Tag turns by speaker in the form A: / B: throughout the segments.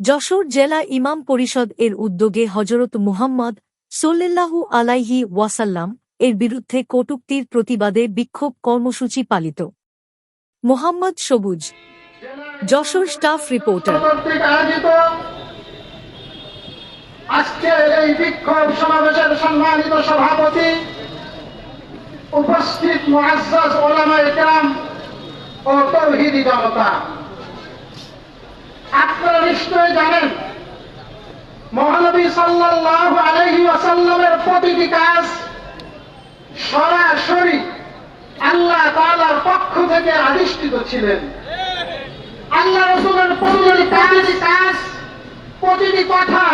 A: যশোর জেলা ইমাম পরিষদ এর উদ্যোগে হজরত মুহাম্মদ সোল্লাহু আলাইহি ওয়াসাল্লাম এর বিরুদ্ধে কটুক্তির প্রতিবাদে বিক্ষোভ কর্মসূচি পালিত। মোহাম্মদ সবুজ, যশোর স্টাফ রিপোর্টার।
B: আজকের এই বিক্ষোভ সমাবেশের সম্মানিত সভাপতি, উপস্থিত মুআজ্জাজ ওলামা ইকরাম ও তৌহিদি জনতা। আপনারা নিশ্চয় জানেন, মহানবী সাল্লাহ আলহি আসাল্লামের প্রতিটি কাজ সরাসরি আল্লাহ তালার পক্ষ থেকে আদিষ্ঠিত ছিলেন। আল্লাহ রসুলের প্রতিটি কাজ, প্রতিটি কথা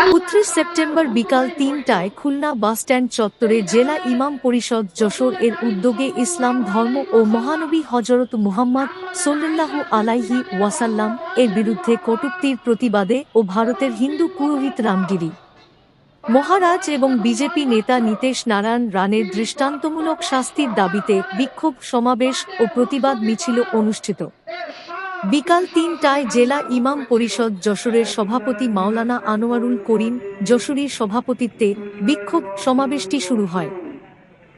A: উনত্রিশ সেপ্টেম্বর বিকাল তিনটায় খুলনা বাসস্ট্যান্ড চত্বরে জেলা ইমাম পরিষদ যশোর এর উদ্যোগে ইসলাম ধর্ম ও মহানবী হজরত মুহাম্মদ সোল্লাহু আলাইহি ওয়াসাল্লাম এর বিরুদ্ধে কটূক্তির প্রতিবাদে ও ভারতের হিন্দু পুরোহিত রামগিরি। মহারাজ এবং বিজেপি নেতা নীতেশ নারায়ণ রানের দৃষ্টান্তমূলক শাস্তির দাবিতে বিক্ষোভ সমাবেশ ও প্রতিবাদ মিছিল অনুষ্ঠিত। বিকাল তিনটায় জেলা ইমাম পরিষদ যশোরের সভাপতি মাওলানা আনোয়ারুল করিম যশোরের সভাপতিত্বে বিক্ষোভ সমাবেশটি শুরু হয়।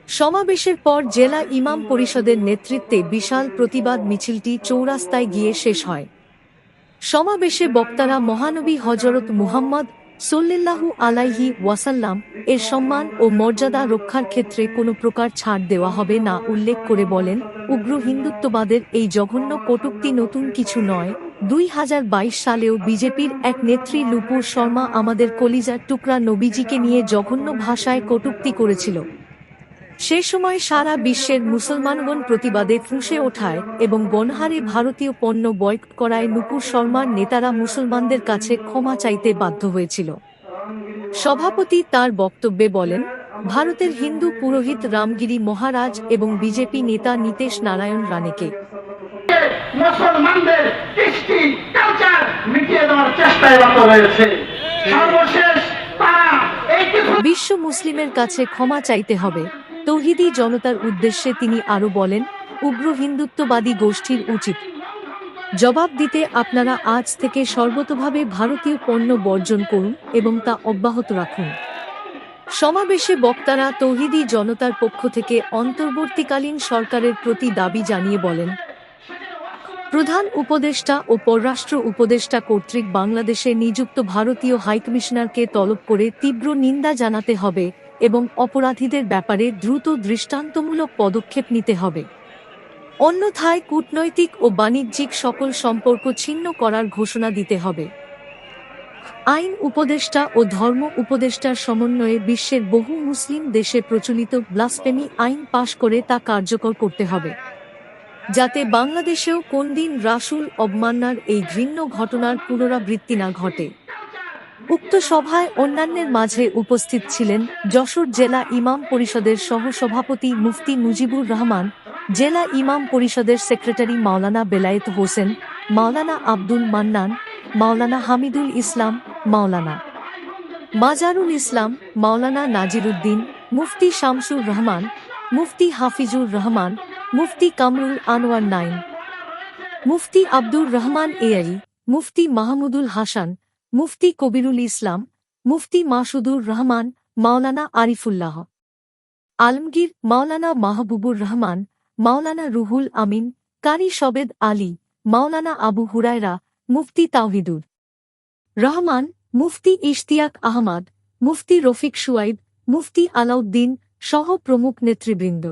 A: সমাবেশের পর জেলা ইমাম পরিষদের নেতৃত্বে বিশাল প্রতিবাদ মিছিলটি চৌরাস্তায় গিয়ে শেষ হয়। সমাবেশে বক্তারা মহানবী হজরত মুহাম্মদ সল্লিল্লাহু আলাইহি ওয়াসাল্লাম, এর সম্মান ও মর্যাদা রক্ষার ক্ষেত্রে কোনো প্রকার ছাড় দেওয়া হবে না, উল্লেখ করে বলেন, উগ্র হিন্দুত্ববাদের এই জঘন্য কটুক্তি নতুন কিছু নয়। দুই হাজার বাইশ সালেও বিজেপির এক নেত্রী লুপুর শর্মা আমাদের কলিজার টুকরা নবীজিকে নিয়ে জঘন্য ভাষায় কটুক্তি করেছিল। সে সময় সারা বিশ্বের মুসলমানগণ প্রতিবাদে ফুঁসে ওঠায় এবং বনহারে ভারতীয় পণ্য বয়কট করায় নুপুর শর্মার নেতারা মুসলমানদের কাছে ক্ষমা চাইতে বাধ্য হয়েছিল। সভাপতি তার বক্তব্যে বলেন ভারতের হিন্দু পুরোহিত রামগিরি মহারাজ এবং বিজেপি নেতা নীতেশ নারায়ণ রানেকে
B: মুসলমানদের কৃষ্টি কালচার মিটিয়ে দেওয়ার চেষ্টায় রয়েছে। সর্বশেষ
A: বিশ্ব মুসলিমের কাছে ক্ষমা চাইতে হবে। তৌহিদি জনতার উদ্দেশ্যে তিনি আরও বলেন, উগ্র হিন্দুত্ববাদী গোষ্ঠীর উচিত। জবাব দিতে আপনারা আজ থেকে সর্বতভাবে ভারতীয় পণ্য বর্জন করুন এবং তা অব্যাহত রাখুন। সমাবেশে বক্তারা তৌহিদি জনতার পক্ষ থেকে অন্তর্বর্তীকালীন সরকারের প্রতি দাবি জানিয়ে বলেন, প্রধান উপদেষ্টা ও পররাষ্ট্র উপদেষ্টা কর্তৃক বাংলাদেশে নিযুক্ত ভারতীয় হাইকমিশনারকে তলব করে তীব্র নিন্দা জানাতে হবে এবং অপরাধীদের ব্যাপারে দ্রুত দৃষ্টান্তমূলক পদক্ষেপ নিতে হবে। অন্যথায় কূটনৈতিক ও বাণিজ্যিক সকল সম্পর্ক ছিন্ন করার ঘোষণা দিতে হবে। আইন উপদেষ্টা ও ধর্ম উপদেষ্টার সমন্বয়ে বিশ্বের বহু মুসলিম দেশে প্রচলিত ব্লাসফেমি আইন পাশ করে তা কার্যকর করতে হবে। যাতে বাংলাদেশেও কোনদিন রাসুল অবমাননার এই ঘৃণ্য ঘটনার পুনরাবৃত্তি না ঘটে। উক্ত সভায় অন্যান্যের মাঝে উপস্থিত ছিলেন যশোর জেলা ইমাম পরিষদের সহসভাপতি মুফতি মুজিবুর রহমান, জেলা ইমাম পরিষদের সেক্রেটারি মাওলানা বেলায়েত হোসেন, মাওলানা আব্দুল মান্নান, মাওলানা হামিদুল ইসলাম, মাওলানা মাজারুল ইসলাম, মাওলানা নাজিরুদ্দিন, মুফতি শামসুর রহমান, মুফতি হাফিজুর রহমান, মুফতি কামরুল আনোয়ার নাইন মুফতি আব্দুর রহমান এআই মুফতি মাহমুদুল হাসান মুফতি কবিরুল ইসলাম, মুফতি মাসুদুর রহমান, মাওলানা আরিফুল্লাহ। আলমগীর, মাওলানা মাহবুবুর রহমান, মাওলানা রুহুল আমিন, কারি সবেদ আলী, মাওলানা আবু হুরায়রা, মুফতি তাওহিদুর রহমান, মুফতি ইশতিয়াক আহমদ, মুফতি রফিক সুয়াইব, মুফতি আলাউদ্দিন সহ প্রমুখ নেতৃবৃন্দ।